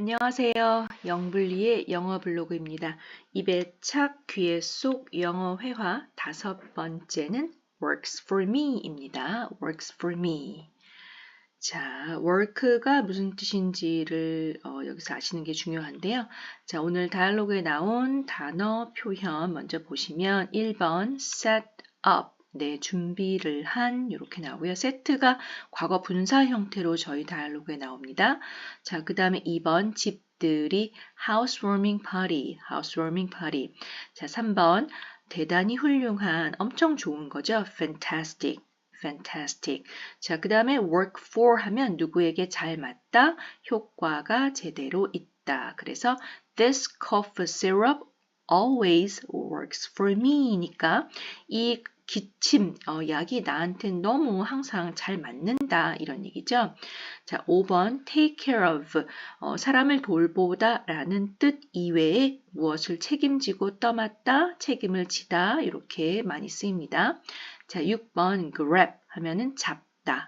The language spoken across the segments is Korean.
안녕하세요. 영블리의 영어 블로그입니다. 입에 착, 귀에 쏙 영어 회화 다섯 번째는 works for me입니다. works for me. 자, work가 무슨 뜻인지를 어, 여기서 아시는 게 중요한데요. 자, 오늘 다이얼로그에 나온 단어 표현 먼저 보시면 1번 set up 네, 준비를 한 이렇게 나오고요. 세트가 과거 분사 형태로 저희 다이얼로그에 나옵니다. 자, 그 다음에 2번 집들이 housewarming party, housewarming party. 자, 3번 대단히 훌륭한, 엄청 좋은 거죠. fantastic, fantastic. 자, 그 다음에 work for 하면 누구에게 잘 맞다, 효과가 제대로 있다. 그래서 this cough syrup always works for me니까 이 기침, 어, 약이 나한테 너무 항상 잘 맞는다 이런 얘기죠. 자, 5번 take care of 어, 사람을 돌보다 라는 뜻 이외에 무엇을 책임지고 떠맡다, 책임을 지다 이렇게 많이 쓰입니다. 자, 6번 grab 하면은 잡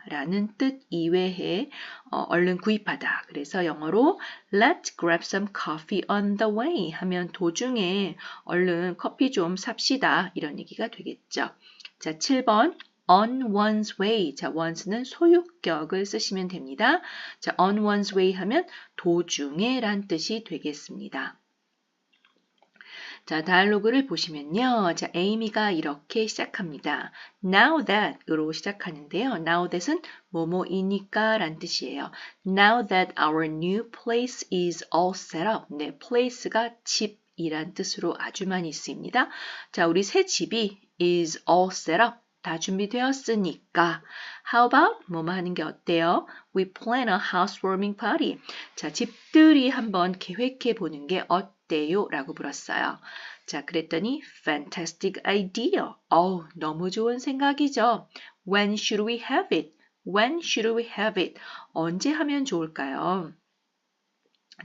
라는 뜻 이외에 어, 얼른 구입하다. 그래서 영어로 let's grab some coffee on the way 하면 도중에 얼른 커피 좀 삽시다. 이런 얘기가 되겠죠. 자, 7번 on one's way. 자, one's는 소유격을 쓰시면 됩니다. 자, on one's way 하면 도중에 란 뜻이 되겠습니다. 자, 다이얼로그를 보시면요. 자, 에이미가 이렇게 시작합니다. Now that 으로 시작하는데요. Now that은 뭐뭐이니까 란 뜻이에요. Now that our new place is all set up. 네, place가 집 이란 뜻으로 아주 많이 쓰입니다. 자, 우리 새 집이 is all set up. 다 준비되었으니까 How about 뭐뭐 하는 게 어때요? We plan a housewarming party. 자, 집들이 한번 계획해 보는 게 어때요? 라고 물었어요. 자, 그랬더니 fantastic idea. 어우, 너무 좋은 생각이죠. When should we have it? When should we have it? 언제 하면 좋을까요?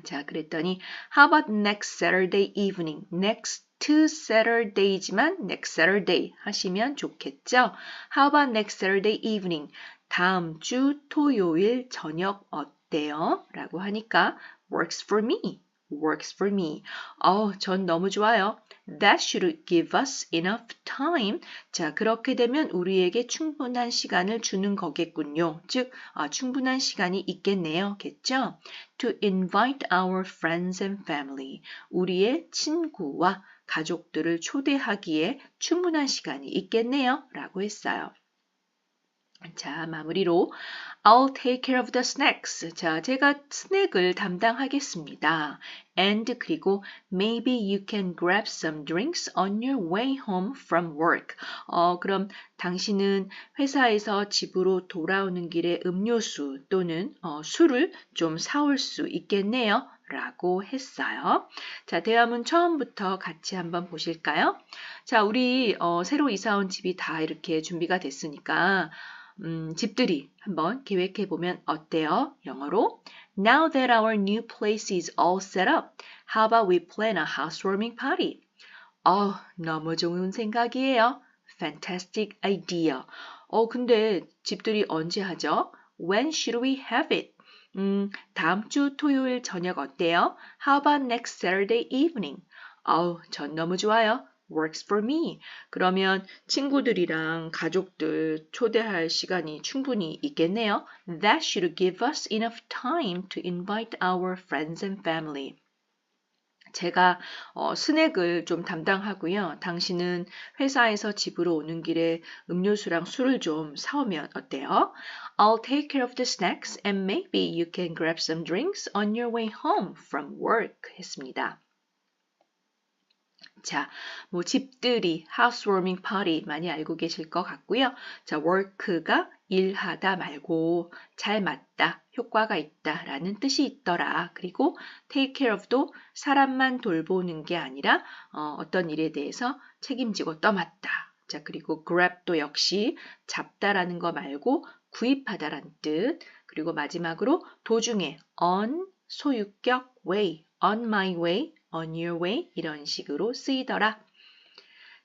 자, 그랬더니 how about next Saturday evening? next to Saturday지만 next Saturday 하시면 좋겠죠. How about next Saturday evening? 다음 주 토요일 저녁 어때요? 라고 하니까 works for me. Works for me. 어, 전 너무 좋아요. That should give us enough time. 자, 그렇게 되면 우리에게 충분한 시간을 주는 거겠군요. 즉, 아, 충분한 시간이 있겠네요. 겠죠? To invite our friends and family. 우리의 친구와 가족들을 초대하기에 충분한 시간이 있겠네요. 라고 했어요. 자, 마무리로 I'll take care of the snacks. 자, 제가 스낵을 담당하겠습니다. And 그리고 maybe you can grab some drinks on your way home from work. 어, 그럼 당신은 회사에서 집으로 돌아오는 길에 음료수 또는 어, 술을 좀 사올 수 있겠네요. 라고 했어요. 자, 대화문 처음부터 같이 한번 보실까요? 자, 우리 어, 새로 이사 온 집이 다 이렇게 준비가 됐으니까 음, 집들이 한번 계획해 보면 어때요? 영어로 Now that our new place is all set up, how about we plan a housewarming party? 어, 너무 좋은 생각이에요. Fantastic idea. 어, 근데 집들이 언제 하죠? When should we have it? 음, 다음 주 토요일 저녁 어때요? How about next Saturday evening? 어우, 전 너무 좋아요. Works for me. 그러면 친구들이랑 가족들 초대할 시간이 충분히 있겠네요. That should give us enough time to invite our friends and family. 제가 어, 스낵을 좀 담당하고요. 당신은 회사에서 집으로 오는 길에 음료수랑 술을 좀 사오면 어때요? I'll take care of the snacks and maybe you can grab some drinks on your way home from work 했습니다. 자, 뭐 집들이, housewarming party 많이 알고 계실 것 같고요. 자, work가 일하다 말고 잘 맞다, 효과가 있다 라는 뜻이 있더라. 그리고 take care of도 사람만 돌보는 게 아니라 어, 떤 일에 대해서 책임지고 떠맡다. 자, 그리고 grab도 역시 잡다라는 거 말고 구입하다라는 뜻. 그리고 마지막으로 도중에 on 소유격 way, on my way on your way 이런 식으로 쓰이더라.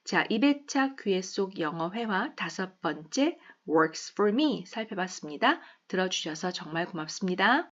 자, 입에 착 귀에 쏙 영어 회화 다섯 번째 works for me 살펴봤습니다. 들어주셔서 정말 고맙습니다.